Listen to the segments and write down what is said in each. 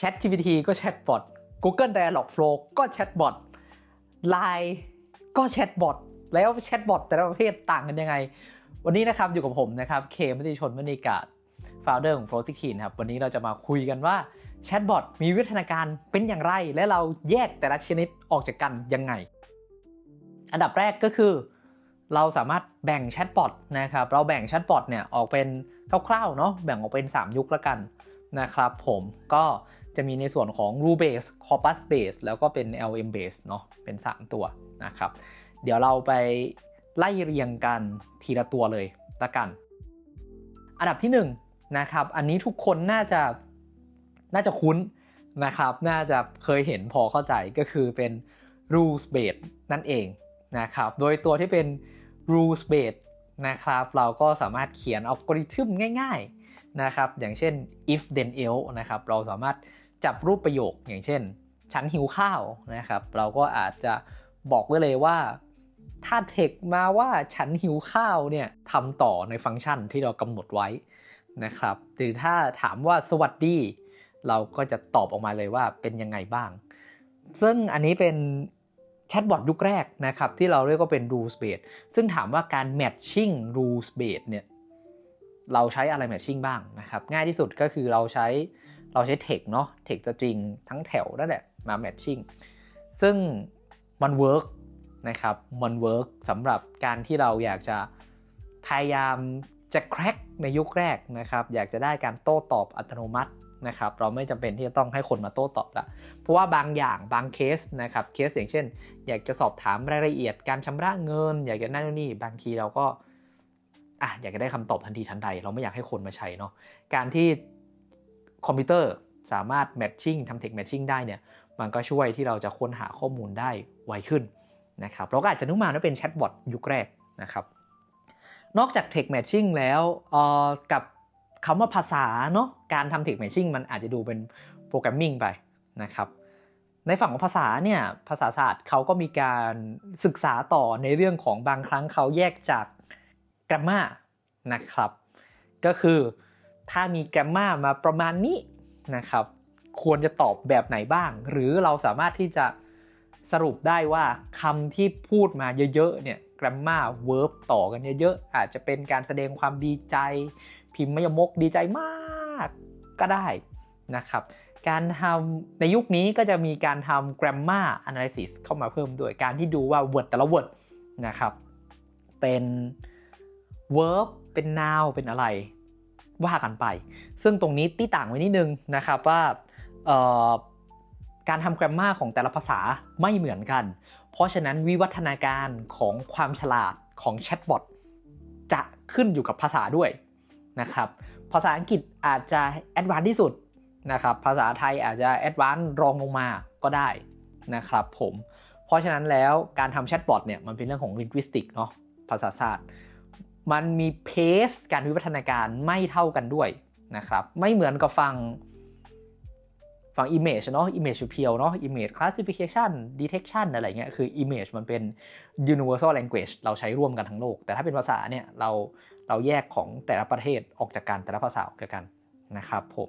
Chat GPT ก็แชทบอท Google Dialog Flow ก็แชทบอท Line ก็แชทบอทแล้วแชทบอทแต่ละประเภทต่างกันยังไง วันนี้นะครับอยู่กับผมนะครับเคมติชนมณีกาศ founder ของ p r o s i k i n ครับวันนี้เราจะมาคุยกันว่าแชทบอทมีวิวัฒนาการเป็นอย่างไร และเราแยกแต่ละชนิดออกจากกันยังไง อันดับแรกก็คือ เราสามารถแบ่งแชทบอทนะครับเราแบ่งแชทบอทเนี่ยออกเป็นคร่าวๆเนาะแบ่งออกเป็น 3 ยุคละกันนะครับผมก็ จะมีในส่วนของ rule base corpus base แล้วก็เป็น LM base เนาะเป็น 3 ตัวนะครับ เดี๋ยวเราไปไล่เรียงกันทีละตัวเลยละกัน อันดับที่1นนะครับ อันนี้ทุกคนน่าจะน่าจะคุ้นนะครับ น่าจะเคยเห็นพอเข้าใจก็คือเป็น rules base นั่นเองนะครับ โดยตัวที่เป็น rules base นะครับ เราก็สามารถเขียนอัลกอริทึมง่าย ๆนะครับ อย่างเช่น if then else นะครับ เราสามารถ จับรูปประโยคอย่างเช่น ฉันหิวข้าวนะครับ เราก็อาจจะบอกไว้เลยว่า ถ้าเทคมาว่าฉันหิวข้าวเนี่ยทำต่อในฟังก์ชันที่เรากำหนดไว้นะครับหรือถ้าถามว่าสวัสดี เราก็จะตอบออกมาเลยว่าเป็นยังไงบ้าง ซึ่งอันนี้เป็นแชทบอทยุคแรกนะครับที่เราเรียกว่าเป็น rules based ซึ่งถามว่าการ matching rules based เนี่ยเราใช้อะไร matching บ้างนะครับ ง่ายที่สุดก็คือเราใช้ เราใช้ text เนาะ text string ทั้งแถวนั่นแหละมา matching ซึ่งมัน work นะครับมัน work สำหรับการที่เราอยากจะพยายามจะ crack ในยุคแรกนะครับอยากจะได้การโต้ตอบอัตโนมัตินะครับเราไม่จำเป็นที่จะต้องให้คนมาโต้ตอบละเพราะว่าบางอย่างบางเคสนะครับเคสอย่างเช่น อยากจะสอบถามรายละเอียดการชำระเงิน อยากจะนั่นนี่บางทีเราก็อะอยากจะได้คำตอบทันทีทันใด เราไม่อยากให้คนมาใช้เนาะการที่ คอมพิวเตอร์สามารถแมทชิ่งทำเทคแมทชิ่งได้เนี่ยมันก็ช่วยที่เราจะค้นหาข้อมูลได้ไวขึ้นนะครับเราก็อาจจะนึกมาว่าเป็นแชทบอทยุคแรกนะครับนอกจาก Text Matching แล้วกับคำว่าภาษาเนาะการทำ Text Matching มันอาจจะดูเป็นโปรแกรมมิ่งไปนะครับในฝั่งของภาษาเนี่ยภาษาศาสตร์เขาก็มีการศึกษาต่อในเรื่องของบางครั้งเขาแยกจาก grammar นะครับ ก็คือ ถ้ามี grammar มาประมาณนี้นะครับ ควรจะตอบแบบไหนบ้าง หรือเราสามารถที่จะสรุปได้ว่าคำที่พูดมาเยอะๆเนี่ย grammar verb ต่อกันเยอะๆอาจจะเป็นการแสดงความดีใจ พิมพ์มยมกดีใจมากก็ได้นะครับการทำในยุคนี้ก็จะมีการทำ grammar analysis เข้ามาเพิ่มด้วยการที่ดูว่า word แต่ละ word นะครับ เป็น verb เป็น noun เป็นอะไร ว่ากันไป ซึ่งตรงนี้ตีต่างไว้นิดนึงนะครับว่าการทำ grammar ของแต่ละภาษาไม่เหมือนกัน เพราะฉะนั้นวิวัฒนาการของความฉลาดของแชทบอทจะขึ้นอยู่กับภาษาด้วยนะครับ ภาษาอังกฤษอาจจะแอดวานซ์ที่สุดนะครับ ภาษาไทยอาจจะแอดวานซ์รองลงมาก็ได้นะครับผม เพราะฉะนั้นแล้วการทำแชทบอทเนี่ยมันเป็นเรื่องของ linguistic เนาะภาษาศาสตร์ มันมีเพสการวิวัฒนาการไม่เท่ากันด้วยนะครับ ไม่เหมือนกับฟังฝั่ง image เนาะ image เพียวเนาะ image classification detection อะไรเงี้ยคือ image มันเป็น universal language เราใช้ร่วมกันทั้งโลก แต่ถ้าเป็นภาษาเนี่ยเราเราแยกของแต่ละประเทศออกจากกันแต่ละภาษาออกจากกันนะครับผม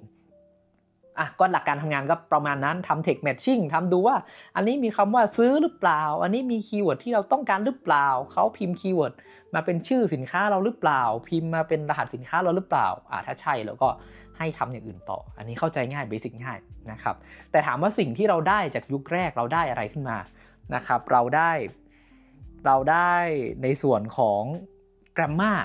อะก็หลักการทำงานก็ประมาณนั้นทำ text matching ทำดูว่า อันนี้มีคำว่าซื้อหรือเปล่า อันนี้มีคีย์เวิร์ดที่เราต้องการหรือเปล่า เขาพิมพ์คีย์เวิร์ดมาเป็นชื่อสินค้าเราหรือเปล่า พิมพ์มาเป็นรหัสสินค้าเราหรือเปล่าอะถ้าใช่เราก็ให้ทำอย่างอื่นต่อ อันนี้เข้าใจง่ายเบสิกง่ายนะครับ แต่ถามว่าสิ่งที่เราได้จากยุคแรกเราได้อะไรขึ้นมานะครับ เราได้เราได้ในส่วนของ grammar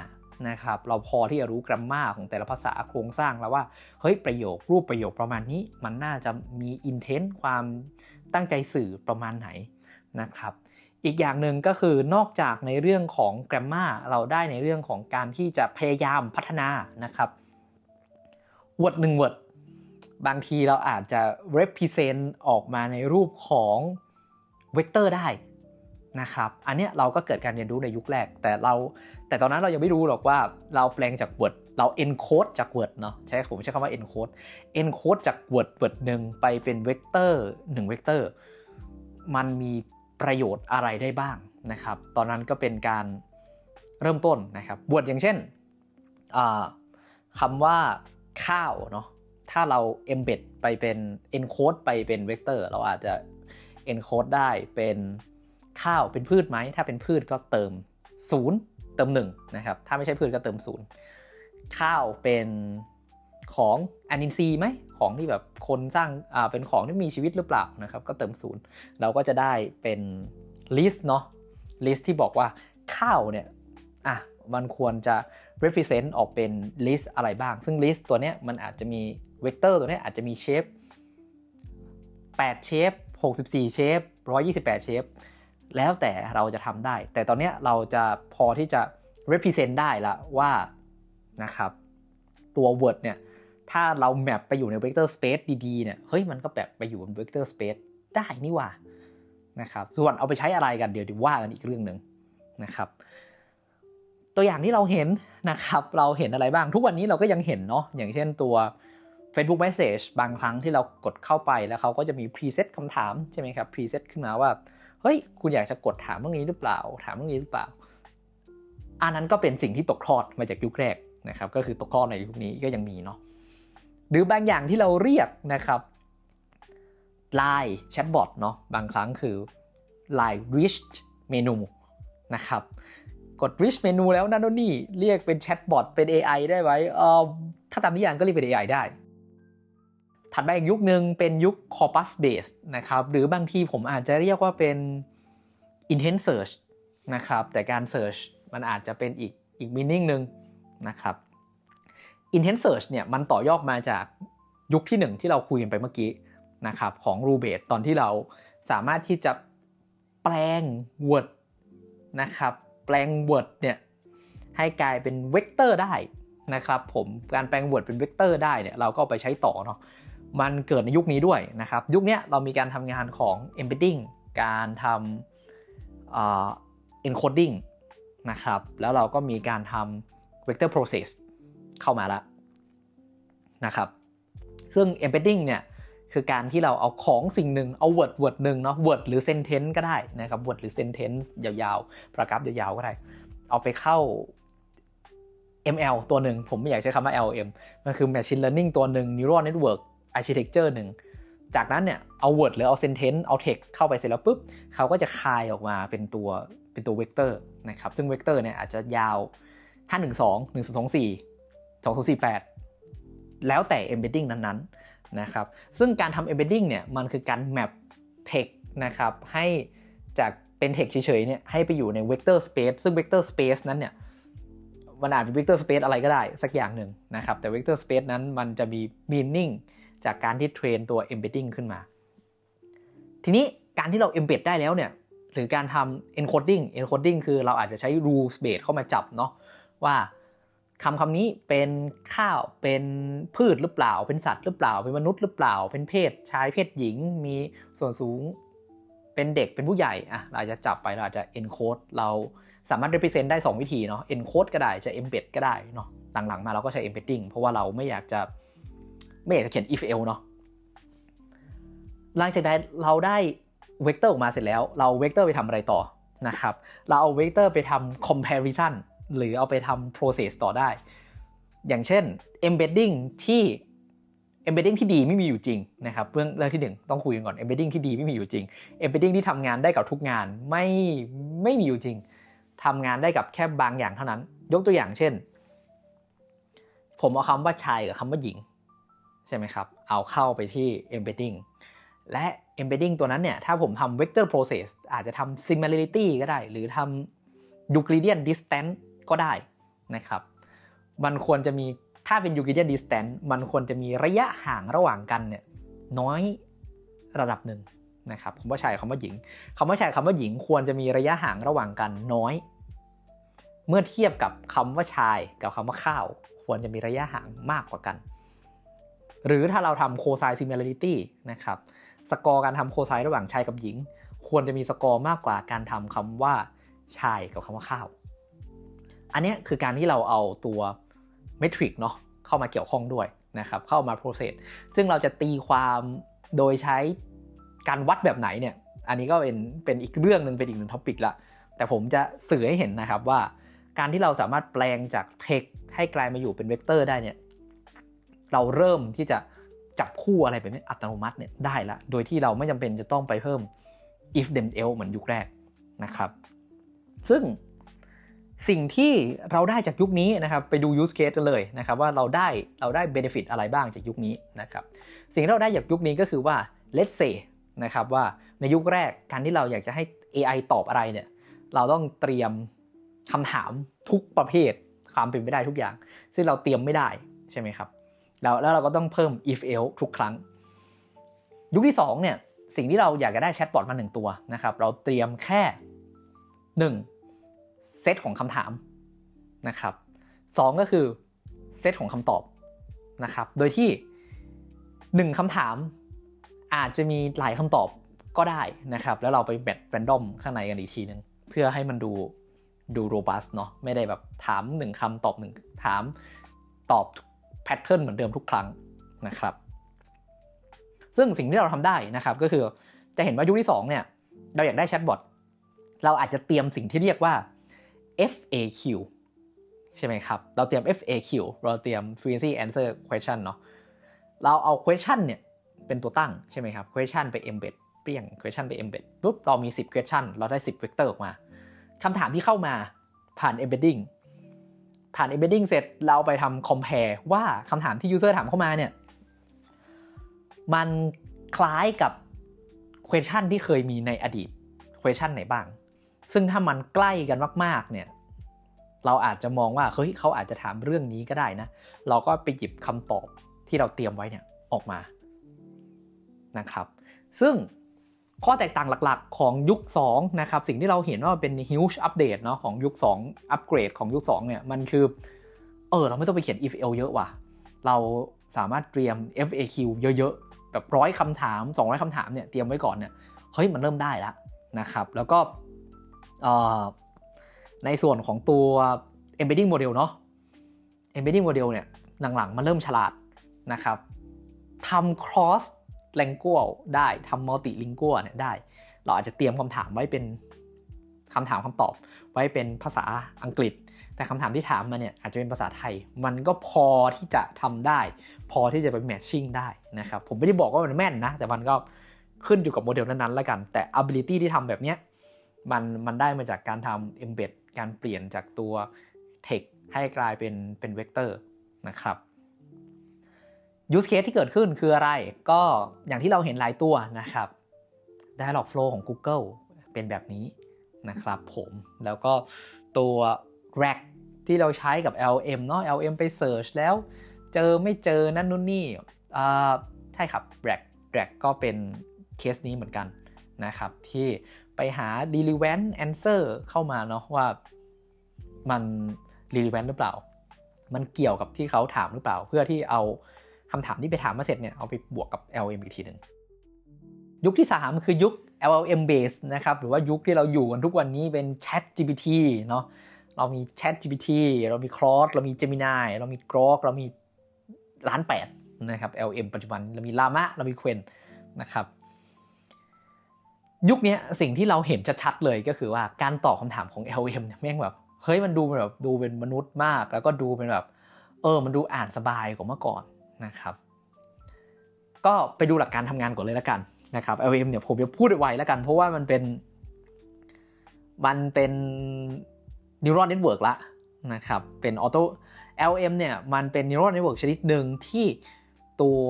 นะครับเราพอที่จะรู้ grammar ของแต่ละภาษาโครงสร้างแล้วว่าเฮ้ยประโยครูปประโยคประมาณนี้ มันน่าจะมี intent ความตั้งใจสื่อประมาณไหนนะครับอีกอย่างหนึ่งก็คือนอกจากในเรื่องของ grammar เราได้ในเรื่องของการที่จะพยายามพัฒนานะครับ word หนึ่ง word บางทีเราอาจจะ represent ออกมาในรูปของเวกเตอร์ได้ นะครับ อันนี้เราก็เกิดการเรียนรู้ในยุคแรก แต่เรา แต่ตอนนั้นเรายังไม่รู้หรอกว่าเราแปลงจาก word เรา encode จาก word เนาะใช้ผมใช้คำว่า encode encode จาก word word หนึ่งไปเป็นเวกเตอร์หนึ่งเวกเตอร์มันมีประโยชน์อะไรได้บ้างนะครับ ตอนนั้นก็เป็นการเริ่มต้นนะครับ word อย่างเช่นคำว่าข้าวเนาะถ้าเรา embed ไปเป็น encode ไปเป็นเวกเตอร์เราอาจจะ encode ได้เป็น ข้าวเป็นพืชไหม ถ้าเป็นพืชก็เติม 0 เติม1นะครับ ถ้าไม่ใช่พืชก็เติม 0 ข้าวเป็นของแอนินซีไหม ของที่แบบคนสร้างอ่าเป็นของที่มีชีวิตหรือเปล่านะครับ ก็เติม 0 เราก็จะได้เป็น list เนาะ list ที่บอกว่าข้าวเนี่ยอะมันควรจะ represent ออกเป็น list อะไรบ้าง ซึ่ง list ตัวเนี้ยมันอาจจะมีเวกเตอร์ตัวเนี้ยอาจจะมีเชฟ8เชฟ64เชฟ128เชฟ แล้วแต่เราจะทำได้ แต่ตอนนี้เราจะพอที่จะ represent ได้ละว่านะครับตัว word เนี่ยถ้าเราแมปไปอยู่ใน vector space ดีๆเนี่ยเฮ้ยมันก็แบบไปอยู่บน vector space ได้นี่ว่านะครับส่วนเอาไปใช้อะไรกันเดี๋ยวดีว่ากันอีกเรื่องหนึ่งนะครับตัวอย่างที่เราเห็นนะครับเราเห็นอะไรบ้างทุกวันนี้เราก็ยังเห็นเนาะอย่างเช่นตัว Facebook Message บางครั้งที่เรากดเข้าไปแล้วเขาก็จะมี preset คำถามใช่ไหมครับ preset ขึ้นมาว่า เฮ้ย คุณอยากจะกดถามเรื่องนี้หรือเปล่า ถามเรื่องนี้หรือเปล่า อันนั้นก็เป็นสิ่งที่ตกทอดมาจากยุคแรกนะครับ ก็คือตกทอดในยุคนี้ก็ยังมีเนาะ หรือบางอย่างที่เราเรียกนะครับ Line Chatbot เนาะ บางครั้งคือ Line Rich Menu นะครับ กด rich menu แล้วนั่นนนี่ เรียกเป็นแชทบอท เป็น AI ได้ไหมเออถ้าตามนิยามก็เรียกเป็น AI ได้ ถัดมาอีกยุคหนึ่งเป็นยุค corpus based นะครับหรือบางทีผมอาจจะเรียกว่าเป็น intent search นะครับแต่การ search มันอาจจะเป็นอีกอีก meaning หนึ่งนะครับ intent search เนี่ยมันต่อยอดมาจากยุคที่หนึ่งที่เราคุยกันไปเมื่อกี้นะครับของ r u b a t ตอนที่เราสามารถที่จะแปลง word นะครับแปลง Word เนี่ยให้กลายเป็นเวกเตอร์ได้นะครับผมการแปลง Word เป็นเวกเตอร์ได้เนี่ยเราก็ไปใช้ต่อเนาะ มันเกิดในยุคนี้ด้วยนะครับ ยุคนี้เรามีการทำงานของ embedding การทำ encoding นะครับ แล้วเราก็มีการทำ vector process เข้ามาแล้วนะครับ ซึ่ง embedding เนี่ยคือการที่เราเอาของสิ่งหนึ่งเอา word word หนึ่งเนาะ word หรือ sentence ก็ได้นะครับ word หรือ sentence ยาวๆประกราฟยาวๆ ก็ได้ เอาไปเข้า ML ตัวหนึ่ง ผมไม่อยากใช้คำว่า LM มันคือ machine learning ตัวหนึ่ง neural network architecture หนึ่ง จากนั้นเนี่ยเอา word หรือเอา sentence เอา text เข้าไปเสร็จแล้วปุ๊บเขาก็จะคายออกมาเป็นตัวเป็นตัว vector นะครับซึ่ง vector เนี่ยอาจจะยาว 512 1224 2048 แล้วแต่ embedding นั้นๆนะครับซึ่งการทำ embedding เนี่ยมันคือการ map text นะครับให้จากเป็น text เฉยๆเนี่ยให้ไปอยู่ใน vector space ซึ่ง vector space นั้นเนี่ยมันอาจเป็น vector space อะไรก็ได้สักอย่างหนึ่งนะครับแต่ vector space นั้นมันจะมี meaning จากการที่เทรนตัว embedding ขึ้นมา ทีนี้การที่เรา embed ได้แล้วเนี่ยหรือการทำ encoding encoding คือเราอาจจะใช้ rules base เข้ามาจับเนาะว่าคำคำนี้เป็นข้าวเป็นพืชหรือเปล่า เป็นสัตว์หรือเปล่า เป็นมนุษย์หรือเปล่า เป็นเพศชายเพศหญิงมีส่วนสูงเป็นเด็กเป็นผู้ใหญ่อะเราจะจับไปเราอาจจะ encode เราสามารถ represent ได้ 2 วิธีเนาะ encode ก็ได้จะ embed ก็ได้เนาะหลังๆมาเราก็ใช้ embedding เพราะว่าเราไม่อยากจะ ไม่อยากจะเขียน if else เนาะหลังจากนั้นเราได้เวกเตอร์ออกมาเสร็จแล้ว เราเวกเตอร์ไปทำอะไรต่อนะครับ เราเอาเวกเตอร์ไปทำ comparison หรือเอาไปทำ process ต่อได้ อย่างเช่น embedding ที่ embedding ที่ดีไม่มีอยู่จริงนะครับเรื่องเรื่องที่หนึ่งต้องคุยกันก่อน embedding ที่ดีไม่มีอยู่จริง embedding ที่ทำงานได้กับทุกงานไม่ไม่มีอยู่จริงทำงานได้กับแค่บางอย่างเท่านั้น ยกตัวอย่างเช่น ผมเอาคำว่าชายกับคำว่าหญิง ใช่ไหมครับ เอาเข้าไปที่ embedding และ embedding ตัวนั้นเนี่ย ถ้าผมทำ vector process อาจจะทำ similarity ก็ได้ หรือทำ Euclidean distance ก็ได้นะครับ มันควรจะมี ถ้าเป็น Euclidean distance มันควรจะมีระยะห่างระหว่างกันเนี่ยน้อยระดับหนึ่งนะครับคำว่าชายคำว่าหญิงคำว่าชายคำว่าหญิงควรจะมีระยะห่างระหว่างกันน้อย เมื่อเทียบกับคำว่าชายกับคำว่าข้าว ควรจะมีระยะห่างมากกว่ากัน หรือถ้าเราทำโคไซซิมิลาริตี้นะครับสกอร์การทำโคไซระหว่างชายกับหญิง ควรจะมีสกอร์มากกว่าการทำคำว่าชายกับคำว่าข้าว อันนี้คือการที่เราเอาตัวเมทริกเนาะเข้ามาเกี่ยวข้องด้วยนะครับเข้ามาโปรเซสซึ่งเราจะตีความโดยใช้การวัดแบบไหนเนี่ยอันนี้ก็เป็นเป็นอีกเรื่องหนึ่งเป็นอีกหนึ่งท็อปิกละแต่ผมจะสื่อให้เห็นนะครับว่า การที่เราสามารถแปลงจากเทคให้กลายมาอยู่เป็นเวกเตอร์ได้เนี่ย เราเริ่มที่จะจับคู่อะไรแบบนี้อัตโนมัติเนี่ยได้ละ โดยที่เราไม่จำเป็นจะต้องไปเพิ่ม if then else เหมือนยุคแรกนะครับ ซึ่งสิ่งที่เราได้จากยุคนี้นะครับไปดู use case กันเลยนะครับว่าเราได้เราได้ benefit อะไรบ้างจากยุคนี้นะครับสิ่งที่เราได้จากยุคนี้ก็คือว่า let's say นะครับว่าในยุคแรกการที่เราอยากจะให้ AI ตอบอะไรเนี่ยเราต้องเตรียมคำถามทุกประเภทความเป็นไปได้ทุกอย่าง ซึ่งเราเตรียมไม่ได้ใช่ไหมครับ แล้วแล้วเราก็ต้องเพิ่ม if else ทุกครั้ง ยุคที่2เนี่ยสิ่งที่เราอยากจะได้แชทบอทมาหนึ่งตัวนะครับเราเตรียมแค่ 1. เซตของคำถามนะครับสก็คือเซตของคำตอบนะครับโดยที่ 1คำถามอาจจะมีหลายคำตอบก็ได้นะครับ แล้วเราไปแบทแรนดอมข้างในกันอีกทีนึง เพื่อให้มันดูดูโรบัสเนาะไม่ได้แบบถามหนึ่งคำตอบหนึ่งถามตอบ แพทเทิร์นเหมือนเดิมทุกครั้งนะครับ ซึ่งสิ่งที่เราทำได้นะครับก็คือจะเห็นว่ายุคที่2เนี่ยเราอยากได้แชทบอทเราอาจจะเตรียมสิ่งที่เรียกว่า FAQ ใช่ไหมครับ เราเตรียม FAQ เราเตรียม frequency answer question เนาะ เราเอา question เนี่ยเป็นตัวตั้งใช่ไหมครับ question ไป embed เปลี่ยง question ไป embed ปุ๊บ เรามี 10 question เราได้ 10 vector ออกมา คำถามที่เข้ามาผ่าน embedding ผ่าน embedding เสร็จเราไปทำ compare ว่าคำถามที่ user ถามเข้ามาเนี่ย มันคล้ายกับ question ที่เคยมีในอดีต question ไหนบ้าง ซึ่งถ้ามันใกล้กันมาก ๆ เนี่ย เราอาจจะมองว่า เฮ้ย เขาอาจจะถามเรื่องนี้ก็ได้นะ เราก็ไปหยิบคำตอบที่เราเตรียมไว้เนี่ยออกมา นะครับ ซึ่ง ข้อแตกต่างหลักๆ ของยุค2นะครับสิ่งที่เราเห็นว่าเป็น huge update เนาะของยุค2 upgrade ของยุค 2 เนี่ยมันคือเออเราไม่ต้องไปเขียน if else เยอะว่ะ เราสามารถเตรียม FAQ เยอะๆ แบบร้อยคำถาม 200คำถามเนี่ยเตรียมไว้ก่อนเนี่ยเฮ้ยมันเริ่มได้แล้วนะครับ แล้วก็ในส่วนของตัว embedding model เนาะ embedding model เนี่ยหลังๆ มันเริ่มฉลาดนะครับทำ cross lingual ได้ทำ multilingual เนี่ยได้ เราอาจจะเตรียมคำถามไว้เป็นคำถามคำตอบ ไว้เป็นภาษาอังกฤษ แต่คำถามที่ถามมาเนี่ยอาจจะเป็นภาษาไทย มันก็พอที่จะทำได้ พอที่จะไป matching ได้นะครับ ผมไม่ได้บอกว่ามันแม่นนะ แต่มันก็ขึ้นอยู่กับโมเดลนั้นๆแล้วกัน แต่ ability ที่ทำแบบเนี้ยมันมันได้มาจากการทำ embed การเปลี่ยนจากตัว text ให้กลายเป็นเป็นเวกเตอร์นะครับ use case ที่เกิดขึ้นคืออะไร ก็อย่างที่เราเห็นหลายตัวนะครับ dialog flow ของ Google เป็นแบบนี้นะครับผมแล้วก็ตัว rack ที่เราใช้กับ LM เนาะ LM ไป search แล้ว เจอไม่เจอนั่นนู่นนี่อ่าใช่ครับ rack rack ก็เป็นเคสนี้เหมือนกันนะครับที่ไปหา relevant answer เข้ามาเนาะว่ามัน relevant หรือเปล่า มันเกี่ยวกับที่เขาถามหรือเปล่า เพื่อที่เอา คำถามที่ไปถามมาเสร็จเนี่ยเอาไปบวกกับ LLM อีกทีหนึ่งยุคที่ 3 คือยุค LLM base นะครับหรือว่ายุคที่เราอยู่กันทุกวันนี้เป็น Chat GPT เนาะเรามี Chat GPT เรามี Claude เรามี Gemini เรามี Grok เรามีล้านแปดนะครับ LM ปัจจุบันเรามี Llama เรามี Quen นะครับยุคนี้สิ่งที่เราเห็นชัดๆเลยก็คือว่าการตอบคำถามของ LM เนี่ยแม่งแบบเฮ้ยมันดูแบบดูเป็นมนุษย์มาก แล้วก็ดูเป็นแบบเออมันดูอ่านสบายกว่าเมื่อก่อน นะครับ ก็ไปดูหลักการทำงานก่อนเลยแล้วกันนะครับ LM เนี่ยผมจะพูดไวแล้วกัน เพราะว่ามันเป็น มันเป็น neural network ละนะครับ เป็นออโต้ LM เนี่ยมันเป็น neural network ชนิดหนึ่งที่ตัว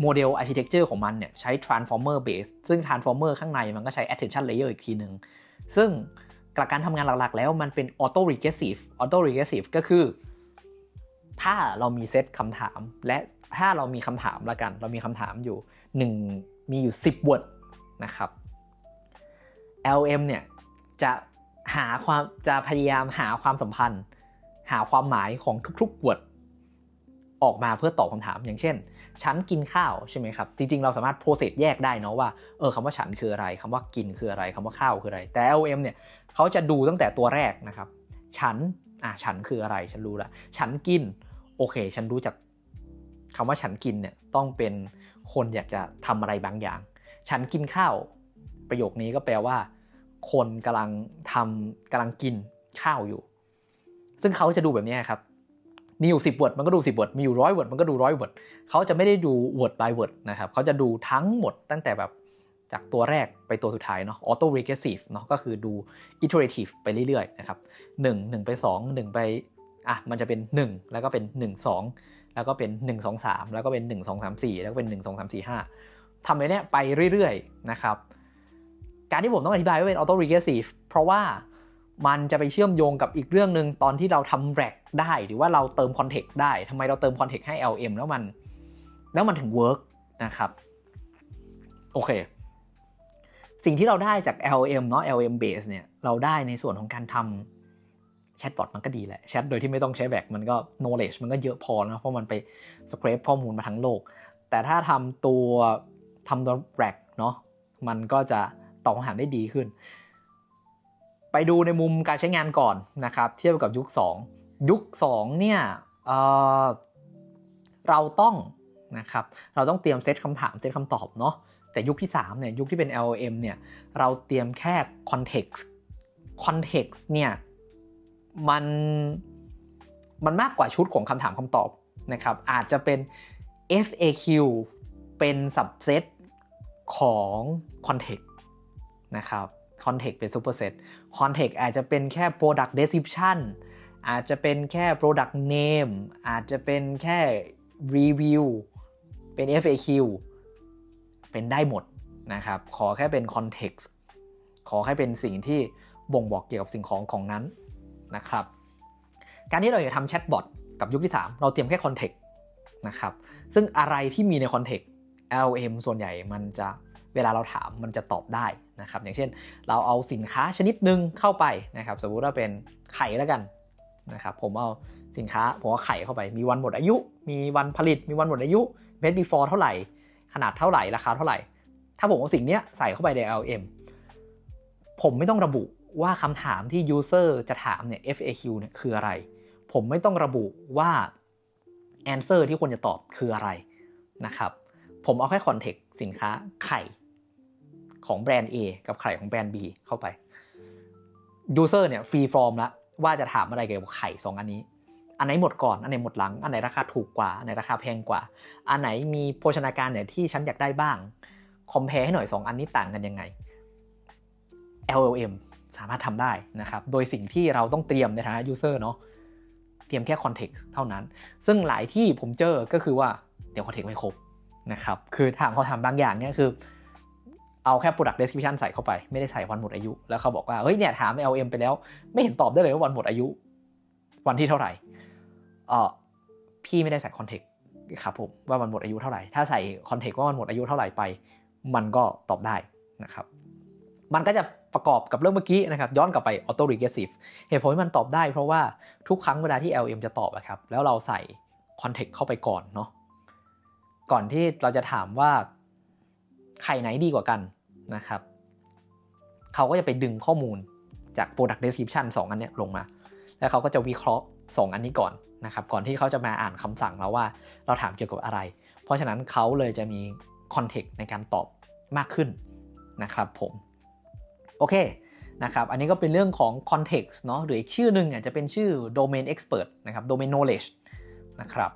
โมเดล architecture ของมันเนี่ยใช้ transformer base ซึ่ง transformer ข้างในมันก็ใช้ attention layer อีกทีหนึ่งซึ่งกการทำงานหลักๆ แล้วมันเป็น auto regressive auto regressive ก็คือ ถ้าเรามีเซตคำถาม และถ้าเรามีคำถามละกัน เรามีคำถามอยู่ 1 มีอยู่ 10 word นะครับ LM เนี่ยจะหาความจะพยายามหาความสัมพันธ์ หาความหมายของทุกๆ word ออกมาเพื่อตอบคำถาม อย่างเช่น ฉันกินข้าวใช่ไหมครับ จริงๆ เราสามารถโปรเซสแยกได้เนาะว่าเออคำว่าฉันคืออะไรคำว่ากินคืออะไรคำว่าข้าวคืออะไร แต่ LM เนี่ยเขาจะดูตั้งแต่ตัวแรกนะครับ ฉัน อะฉันคืออะไรฉันรู้ละฉันกิน โอเค ฉันรู้จากคำว่าฉันกินเนี่ยต้องเป็นคนอยากจะทำอะไรบางอย่าง ฉันกินข้าว ประโยคนี้ก็แปลว่า คนกำลังทำกำลังกินข้าวอยู่ ซึ่งเขาจะดูแบบนี้ครับมีอยู่10 word มันก็ดู10 word มีอยู่ร้อย word มันก็ดูร้อย word เขาจะไม่ได้ดู word by word นะครับเขาจะดูทั้งหมดตั้งแต่แบบ จากตัวแรกไปตัวสุดท้ายเนาะ auto recursive เนาะก็คือดู iterative ไปเรื่อยๆนะครับ1 1 ไป 2 1 ไปอะมันจะเป็น 1 แล้วก็เป็น 1 2 แล้วก็เป็น 1 2 3 แล้วก็เป็น 1 2 3 4 แล้วก็เป็น 1 2 3 4 5ทำไปเนี้ยไปเรื่อยๆนะครับการที่ผมต้องอธิบายว่าเป็น auto recursive เพราะว่ามันจะไปเชื่อมโยงกับอีกเรื่องหนึ่งตอนที่เราทำแร็กได้หรือว่าเราเติมคอนเทกต์ได้ทำไมเราเติมคอนเทกต์ให้ LM แล้วมัน แล้วมันถึงเวิร์กนะครับ โอเค สิ่งที่เราได้จาก LM เนาะ LM base เนี่ยเราได้ในส่วนของการทำแชทบอทมันก็ดีแหละแชทโดยที่ไม่ต้องใช้แบกมันก็ knowledge มันก็เยอะพอนะเพราะมันไป scrape ข้อมูลมาทั้งโลก แต่ถ้าทำตัวทำตัวแบกเนาะมันก็จะตอบคำถามได้ดีขึ้น ไปดูในมุมการใช้งานก่อนนะครับ เทียบกับยุค 2 ยุค 2 เนี่ยเเราต้องนะครับ เราต้องเตรียมเซตคำถามเซตคำตอบเนาะ แต่ยุคที่3เนี่ยยุคที่เป็น LLM เนี่ยเราเตรียมแค่ context context เนี่ยมันมันมากกว่าชุดของคำถามคำตอบนะครับอาจจะเป็น FAQ เป็น subset ของ context นะครับ context เป็น superset context อาจจะเป็นแค่ product description อาจจะเป็นแค่ product name อาจจะเป็นแค่ review เป็น FAQ เป็นได้หมดนะครับ ขอแค่เป็น context ขอแค่เป็นสิ่งที่บ่งบอกเกี่ยวกับสิ่งของของนั้นนะครับ การที่เราจะทำแชทบอทกับยุคที่ 3 เราเตรียมแค่ context นะครับ ซึ่งอะไรที่มีใน context LM ส่วนใหญ่มันจะเวลาเราถามมันจะตอบได้นะครับ อย่างเช่นเราเอาสินค้าชนิดหนึ่งเข้าไปนะครับ สมมุติว่าเป็นไข่แล้วกันนะครับ ผมเอาสินค้าผมเอาไข่เข้าไป มีวันหมดอายุ มีวันผลิต มีวันหมดอายุ best before เท่าไหร่ ขนาดเท่าไหร่ราคาเท่าไหร่ ถ้าผมเอาสิ่งนี้ใส่เข้าไปใน LM ผมไม่ต้องระบุว่าคำถามที่ user จะถามเนี่ย FAQ เนี่ยคืออะไร ผมไม่ต้องระบุว่า answer ที่ควรจะตอบคืออะไรนะครับ ผมเอาแค่ context สินค้าไข่ของแบรนด์ A กับไข่ของแบรนด์ B เข้าไป user เนี่ยฟรีฟอร์มละว่าจะถามอะไรเกี่ยวกับไข่ 2 อันนี้ อันไหนหมดก่อน อันไหนหมดหลัง อันไหนราคาถูกกว่า อันไหนราคาแพงกว่า อันไหนมีโภชนาการเนี่ยที่ฉันอยากได้บ้าง คอมเพลให้หน่อย 2 อันนี้ต่างกันยังไง LLM สามารถทำได้นะครับ โดยสิ่งที่เราต้องเตรียมในฐานะ user เนาะ เตรียมแค่ context เท่านั้น ซึ่งหลายที่ผมเจอก็คือว่าเดี๋ยว context ไม่ครบนะครับ คือถามเขาถาบางอย่างเนี่ยคือเอาแค่ product description ใส่เข้าไป ไม่ได้ใส่วันหมดอายุ แล้วเขาบอกว่า เฮ้ยเนี่ยถาม LM ไปแล้ว ไม่เห็นตอบได้เลยว่าวันหมดอายุ วันที่เท่าไหร่ เออพี่ไม่ได้ใส่ context ครับผมว่าวันหมดอายุเท่าไหร่ ถ้าใส่ context ว่าวันหมดอายุเท่าไหร่ไป มันก็ตอบได้นะครับ มันก็จะประกอบกับเรื่องเมื่อกี้นะครับ ย้อนกลับไป auto recursive เหตุผลที่มันตอบได้เพราะว่าทุกครั้งเวลาที่ LM จะตอบอะครับ แล้วเราใส่ context เข้าไปก่อนเนาะก่อนที่เราจะถามว่าไข่ไหนดีกว่ากันนะครับ เขาก็จะไปดึงข้อมูลจาก product description 2 อันนี้ลงมา แล้วเขาก็จะวิเคราะห์ 2 อันนี้ก่อน นะครับก่อนที่เขาจะมาอ่านคำสั่งเราว่าเราถามเกี่ยวกับอะไร เพราะฉะนั้นเขาเลยจะมี context ในการตอบมากขึ้นนะครับผมโอเคนะครับอันนี้ก็เป็นเรื่องของ context เนาะหรืออีกชื่อหนึ่งอาจจะเป็นชื่อ domain expert นะครับ domain knowledge นะครับ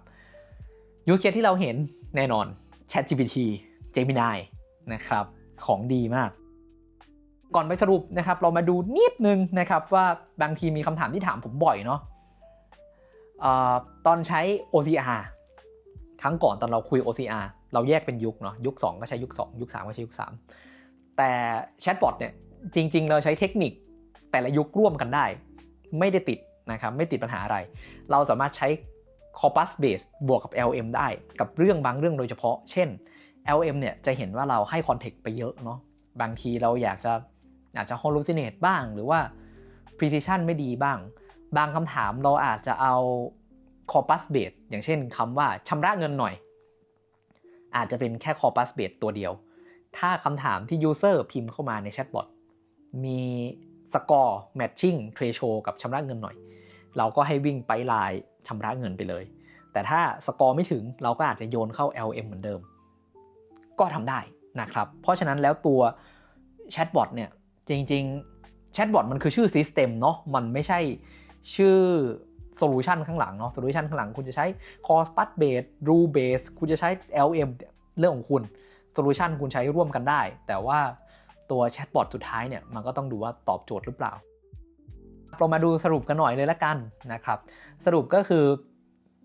ยูเคที่เราเห็นแน่นอน ChatGPT Gemini นะครับของดีมาก ก่อนไปสรุปนะครับเรามาดูนิดนึงนะครับว่าบางทีมีคำถามที่ถามผมบ่อยเนาะ ตอนใช้ OCR ครั้งก่อนตอนเราคุย OCR เราแยกเป็นยุคเนาะยุค 2 ก็ใช้ยุค 2 ยุค 3 ก็ใช้ยุค 3 แต่แชทบอทเนี่ยจริง ๆ เราใช้เทคนิคแต่ละยุคร่วมกันได้ ไม่ได้ติดนะครับไม่ติดปัญหาอะไร เราสามารถใช้ corpus base บวกกับ LM ได้กับเรื่องบางเรื่องโดยเฉพาะ เช่น LM เนี่ยจะเห็นว่าเราให้ context ไปเยอะเนาะบางทีเราอยากจะอาจจะ hallucinate บ้าง หรือว่า precision ไม่ดีบ้าง บางคำถามเราอาจจะเอา corpus base อย่างเช่นคำว่าชำระเงินหน่อย อาจจะเป็นแค่ corpus base ตัวเดียว ถ้าคำถามที่ user พิมพ์เข้ามาในแชทบอทมีสกอร์ matching threshold กับชำระเงินหน่อย เราก็ให้วิ่งไปไลน์ชำระเงินไปเลย แต่ถ้าสกอร์ไม่ถึงเราก็อาจจะโยนเข้า LM เหมือนเดิม ก็ทำได้นะครับ เพราะฉะนั้นแล้วตัวแชทบอทเนี่ยจริงๆแชทบอทมันคือชื่อซิสเต็มเนาะมันไม่ใช่ ชื่อโซลูชันข้างหลังเนาะโซลูชันข้างหลังคุณจะใช้ Core Spark Base Rule Base คุณจะใช้ LM เรื่องของคุณโซลูชันคุณใช้ร่วมกันได้ แต่ว่าตัวแชทบอทสุดท้ายเนี่ยมันก็ต้องดูว่าตอบโจทย์หรือเปล่า เรามาดูสรุปกันหน่อยเลยละกันนะครับ สรุปก็คือ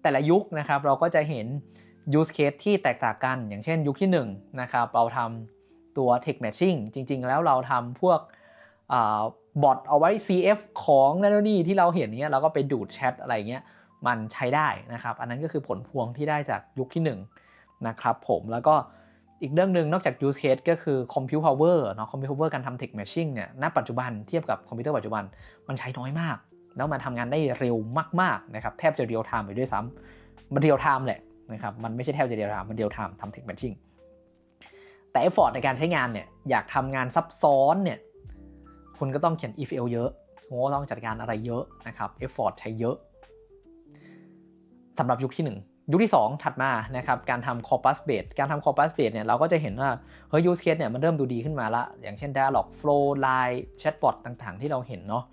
แต่ละยุคนะครับเราก็จะเห็น use case ที่แตกต่างกัน อย่างเช่นยุคที่1นะครับเราทำตัว text matching จริง ๆ แล้วเราทำพวก บอทเอาไว้ CF ของนั่นนี่ที่เราเห็นเนี้ยเราก็ไปดูดแชทอะไรเงี้ยมันใช้ได้นะครับ อันนั้นก็คือผลพวงที่ได้จากยุคที่1นะครับผมแล้วก็อีกเรื่องหนึ่งนอกจาก use case ก็คือ compute power เนาะ compute power การทำ text matching เนี่ยณปัจจุบันเทียบกับคอมพิวเตอร์ปัจจุบันมันใช้น้อยมาก แล้วมันทำงานได้เร็วมากๆนะครับแทบจะเรียลไทม์ไปด้วยซ้ำมันเรียลไทม์แหละนะครับมันไม่ใช่แทบจะเรียลไทม์มันเรียลไทม์ทำ text matching แต่ effort ในการใช้งานเนี่ยอยากทำงานซับซ้อนเนี่ย คุณก็ต้องเขียน if else เยอะคุณก็ต้องจัดการอะไรเยอะนะครับ effort ใช้เยอะสำหรับยุคที่ 1 ยุคที่ 2 ถัดมานะครับการทำ corpus base การทำ corpus base เนี่ยเราก็จะเห็นว่าเฮ้ย use case เนี่ยมันเริ่มดูดีขึ้นมาละ อย่างเช่น dialog flow line chatbot ต่างๆ ที่เราเห็นเนาะ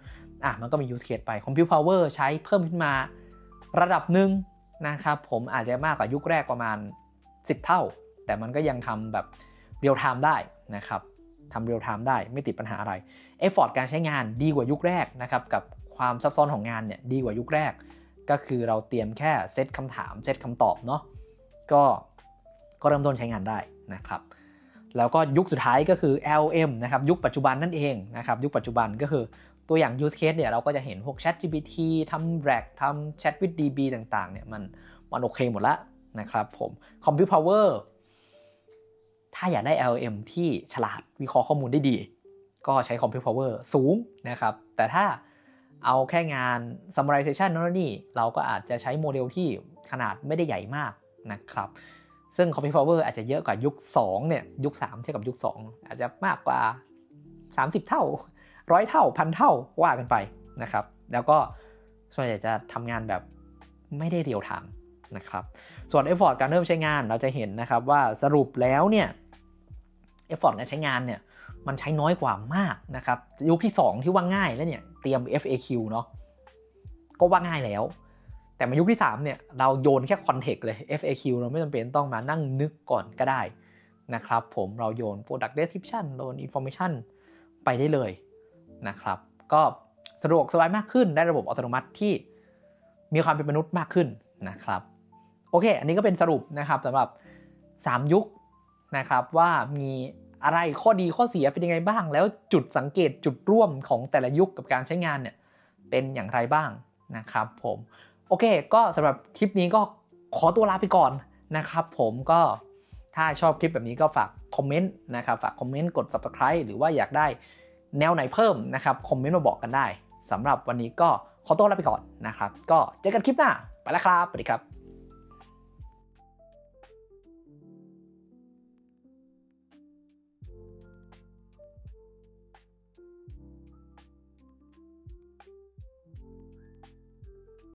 อะมันก็มี use case ไป compute power ใช้เพิ่มขึ้นมาระดับหนึ่งนะครับผมอาจจะมากกว่ายุคแรกประมาณ 10 เท่า แต่มันก็ยังทำแบบ real time ได้นะครับ ทำ real time ได้ไม่ติดปัญหาอะไร effort การใช้งานดีกว่ายุคแรกนะครับกับความซับซ้อนของงานเนี่ยดีกว่ายุคแรก ก็คือเราเตรียมแค่เซตคำถามเซตคำตอบเนาะก็ก็เริ่มต้นใช้งานได้นะครับแล้วก็ยุคสุดท้ายก็คือ LM นะครับยุคปัจจุบันนั่นเองนะครับยุคปัจจุบันก็คือตัวอย่าง use case เนี่ยเราก็จะเห็นพวก Chat GPT ทำ RAG ทำ Chat with DB ต่างๆเนี่ยมันมันโอเคหมดละนะครับผม Compute Power ถ้าอยากได้ LLM ที่ฉลาดวิเคราะห์ข้อมูลได้ดี ก็ใช้ Compute Power สูงนะครับ แต่ถ้าเอาแค่งาน summarization นั่นนี่ เราก็อาจจะใช้โมเดลที่ขนาดไม่ได้ใหญ่มากนะครับ ซึ่ง Compute Power อาจจะเยอะกว่ายุค 2 เนี่ย ยุค 3 เทียบกับยุค 2 อาจจะมากกว่า 30 เท่าร้อยเท่าพันเท่าว่ากันไปนะครับ แล้วก็ส่วนใหญ่จะทำงานแบบไม่ได้เรียวไทม์นะครับ ส่วน effort การเริ่มใช้งานเราจะเห็นนะครับว่าสรุปแล้วเนี่ย effort การใช้งานเนี่ยมันใช้น้อยกว่ามากนะครับยุคที่ 2 ที่ว่าง่ายแล้วเนี่ยเตรียม FAQ เนาะก็ว่าง่ายแล้ว แต่มายุคที่ 3 เนี่ยเราโยนแค่คอนเทกต์เลย FAQ เราไม่จำเป็นต้องมานั่งนึกก่อนก็ได้นะครับผมเราโยน product description โยน information ไปได้เลยนะครับ ก็สะดวกสบายมากขึ้นได้ระบบอัตโนมัติที่มีความเป็นมนุษย์มากขึ้นนะครับ โอเค อันนี้ก็เป็นสรุปนะครับสำหรับ 3 ยุค นะครับว่ามีอะไรข้อดีข้อเสียเป็นยังไงบ้าง แล้วจุดสังเกตจุดร่วมของแต่ละยุคกับการใช้งานเนี่ยเป็นอย่างไรบ้างนะครับผมโอเค ก็สำหรับคลิปนี้ก็ขอตัวลาไปก่อนนะครับผมก็ถ้าชอบคลิปแบบนี้ก็ฝากคอมเมนต์นะครับฝากคอมเมนต์กด subscribe หรือว่าอยากได้แนวไหนเพิ่มนะครับคอมเมนต์มาบอกกันได้สำหรับวันนี้ก็ขอตัวลาไปก่อนนะครับ ก็เจอกันคลิปหน้า ไปแล้วครับสวัสดีครับ